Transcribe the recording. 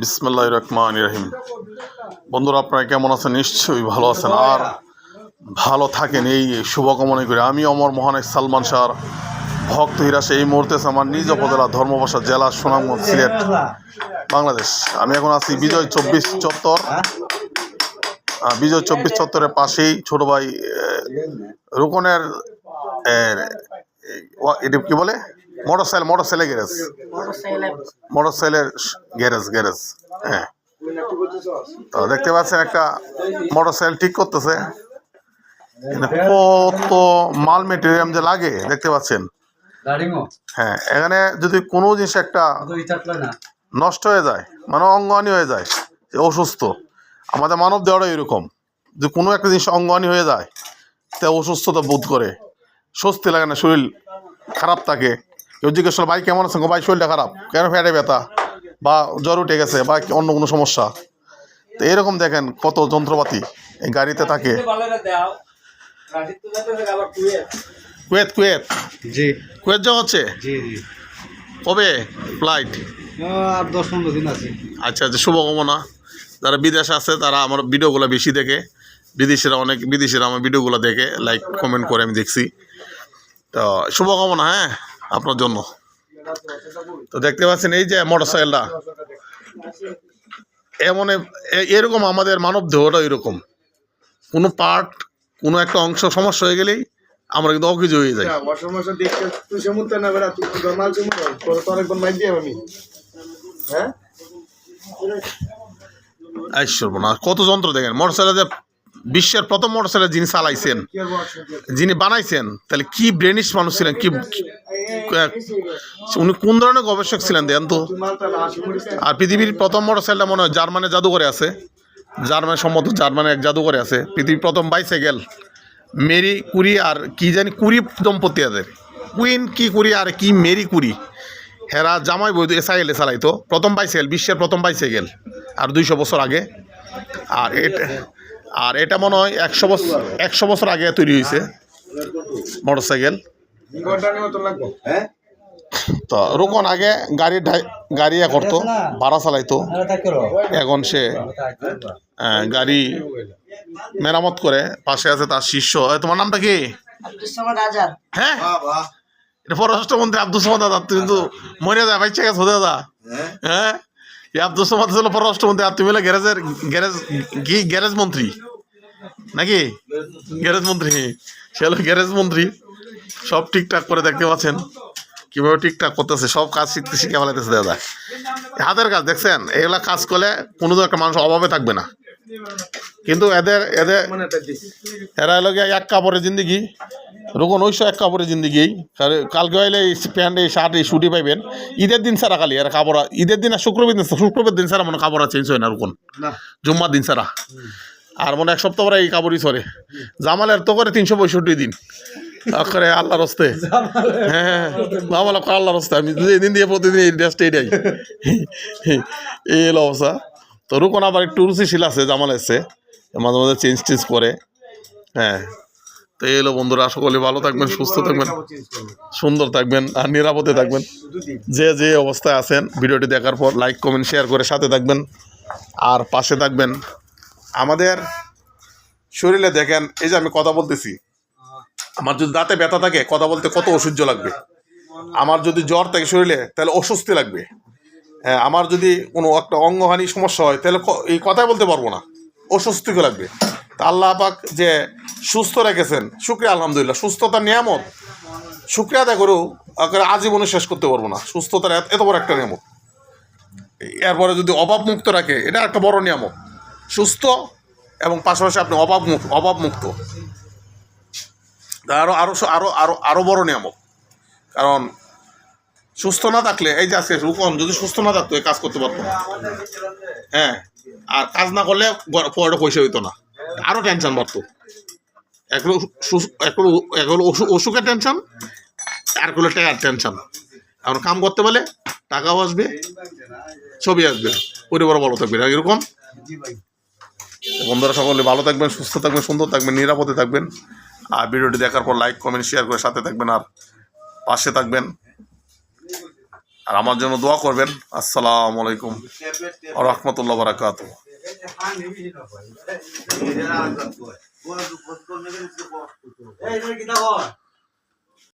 বিসমুল্লাহ রহমান রহিম। বন্ধুরা, আপনারা কেমন আছেন? নিশ্চয়ই ভালো আছেন। আর ভালো থাকেন এই শুভকামনা করে। আমি অমর মহানেক সালমান শাহর ভক্ত হিরাসে এই মুহূর্তে আমার নিজ উপজেলা ধর্মবাসা জেলা সুনামগঞ্জ, সিলেট, বাংলাদেশ। আমি এখন আছি বিজয় চব্বিশ চত্বর। বিজয় চব্বিশ চত্বরের পাশেই ছোট ভাই রুকনের এটা কি বলে? Motorcycle motorcycle garage মোটর সাইকেলের গ্যারেজ গ্যারেজ হ্যাঁ। তো দেখতে পাচ্ছেন একটা মোটর সাইকেল ঠিক করতেছে। কত মাল মেটেরিয়াল যে লাগে দেখতে পাচ্ছেন। হ্যাঁ এখানে যদি কোনো জিনিস একটা নষ্ট হয়ে যায় মানে অঙ্গহানি হয়ে যায় যে অসুস্থ আমাদের মানব দেওয়াটা এরকম। যে কোনো একটা জিনিস অঙ্গহানি হয়ে যায় তা অসুস্থতা বোধ করে স্বস্তি লাগে না শরীর খারাপ থাকে। কেউ জিজ্ঞেস করল ভাই কেমন আছেন? গো, ভাই শরীরটা খারাপ। কেন ফ্যাটে ব্যথা? বা জ্বর উঠে গেছে। বা অন্য কোনো সমস্যা? তো এরকম দেখেন কত যন্ত্রপাতি এই গাড়িতে থাকে। Kuwait Kuwait. জি। কুয়েত যাওয়া হচ্ছে? জি জি। কবে? ফ্লাইট? আর দশ পনেরো দিন আছে। আচ্ছা আচ্ছা শুভকামনা। যারা বিদেশে আছে তারা আমার ভিডিওগুলো বেশি দেখে। বিদেশিরা অনেক বিদেশিরা আমার ভিডিওগুলো দেখে লাইক কমেন্ট করে আমি দেখছি। তো শুভকামনা হ্যাঁ? আপনার জন্য। তো দেখতে পাচ্ছেন এই যে মোটর সাইকেলটা এমন এরকম আমাদের মানব দেহটা এরকম। কোনো পার্ট কোনো একটা অংশ সমস্যা হয়ে গেলেই আমরা কিন্তু অকেজ হয়ে যাই। হ্যাঁ না কত যন্ত্র দেখেন। মোটর সাইকেল যে বিশ্বের প্রথম মোটর সাইকেল যিনি চালাইছেন যিনি বানাইছেন তাহলে কি ব্রেনিশ মানুষ ছিলেন? কি উনি কোন ধরনের গবেষক ছিলেন দেন তো। আর পৃথিবীর প্রথম মোটরসাইকেলটা মনে হয় জার্মানের জাদুঘরে আছে। জার্মানি সম্মত জার্মানের এক জাদুঘরে আছে। পৃথিবীর প্রথম বাইসাইকেল মেরি কুরি আর কি জানি কুরি দম্পতি আছে কুইন কি কুরি আর কি মেরি কুরি। হেরা জামাই বই সাইকেলে চালাইতো। প্রথম বাইসাইকেল বিশ্বের প্রথম বাইসাইকেল। আর দুইশো বছর আগে। আর এটা আর এটা মনে হয় একশো বছর একশো বছর আগে তৈরি হয়েছে। ঘণ্টা নিয়ে তো লাগবো হ্যাঁ তো রোকন আগে গাড়ি গাড়ি ইয়ে করতো ভাড়া চালাইতো। এখন সে গাড়ি মেরামত করে পাশে আছে তার শিষ্য। এ, তোমার নামটা কি? আব্দুল সামাদ আজাদ। হ্যাঁ? এটা পররাষ্ট্রমন্ত্রী আব্দুল সামাদ দাদা তুমি কিন্তু মরে যায় বাচ্চা গেছো দাদা হ্যাঁ? এই আব্দুল সামাদ ছিল পররাষ্ট্রমন্ত্রী আর তুমি হলে গ্যারেজের গ্যারেজ কি গ্যারেজ মন্ত্রী? নাকি? গ্যারেজ মন্ত্রী সে হলো গ্যারেজ মন্ত্রী। সব ঠিকঠাক করে দেখতে পাচ্ছেন। কীভাবে ঠিকঠাক করতেছে সব কাজ শিখতে শিখে ফেলাইতেছে দাদা। হাতের কাজ দেখছেন? এগুলা কাজ করলে কোনো একটা মানুষ অভাবে থাকবে না। কিন্তু এদের এদের মানে এরা এলো গিয়ে এক কাপড়ের জিন্দিগি। রোকন ওইসব এক কাপড়ের জিন্দিগি কাল- কালকে হইলে প্যান্ট এই শার্ট এই শুটি পাইবেন। ঈদের দিন ছাড়া খালি আর কাপড় ঈদের দিন আর শুক্রবার দিন শুক্রবার দিন ছাড়া মনে হয় কাপড় চেঞ্জ হয় না রোকন জুম্মার দিন ছাড়া। আর মনে এক সপ্তাহ পরে এই কাপড়ই চলে জামালের তো করে তিনশো পঁয়ষট্টি দিন। করে আল্লাহর হস্তে। হ্যাঁ হ্যাঁ জামাল আল্লাহর হস্তে। আমি দিন দিয়ে প্রতিদিন এই ড্রেসটা এটাই। এই এলো অবস্থা। তো রুকন আবার একটু রুচিশীল আছে জামাল এসছে। মাঝে মাঝে চেঞ্জ টেঞ্জ করে। হ্যাঁ। তো এলো বন্ধুরা সকলে ভালো থাকবেন সুস্থ থাকবেন সুন্দর থাকবেন আর নিরাপদে থাকবেন। যে যে অবস্থায় আছেন ভিডিওটি দেখার পর লাইক কমেন্ট শেয়ার করে সাথে থাকবেন আর পাশে থাকবেন। আমাদের শরীরে দেখেন এই যে আমি কথা বলতেছি আমার যদি দাঁতে ব্যথা থাকে কথা বলতে কত অসহ্য লাগবে। আমার যদি জ্বর থাকে শরীরে তাহলে অস্বস্তি লাগবে। হ্যাঁ আমার যদি কোনো একটা অঙ্গহানি সমস্যা হয় তাহলে এই কথাই বলতে পারব না। অস্বস্তিকে লাগবে। তা আল্লাহ পাক যে সুস্থ রেখেছেন। শুক্রিয়া, আলহামদুলিল্লাহ। সুস্থতা নিয়ামত। শুক্রিয়া আদায় করেও আজীবনে শেষ করতে পারব না। সুস্থতার এত- বড় একটা নিয়ামত। এরপরে যদি অভাব মুক্ত রাখে, এটা একটা বড় নিয়ামত। সুস্থ এবং পাশাপাশি আপনি অভাব মুক্ত অভাব মুক্ত আরও আরও আরও আরও আরও বড় নিয়ামত। কারণ সুস্থ না থাকলে, এই যে আজকে রুকন যদি সুস্থ না থাকতো কাজ করতে পারতো না। হ্যাঁ। আর কাজ না করলে পয়সা হইতো না। আরও টেনশন বাড়তো। হলো অসু- অসুখের টেনশন আর হলো টাকার টেনশন এখন কাম করতে পারলে টাকাও আসবে, ছবি আসবে। পরিবার ভালো থাকবে না, এরকম? বন্ধুরা সকলে ভালো থাকবেন, সুস্থ থাকবেন, সুন্দর থাকবেন, নিরাপদে থাকবেন। আর ভিডিওটি দেখার পর লাইক কমেন্ট শেয়ার করে সাথে থাকবেন আর পাশে থাকবেন। আর আমার জন্য দোয়া করবেন। আসসালামু আলাইকুম। রহমতুল্লাহ বারাকাত এই কিতা কর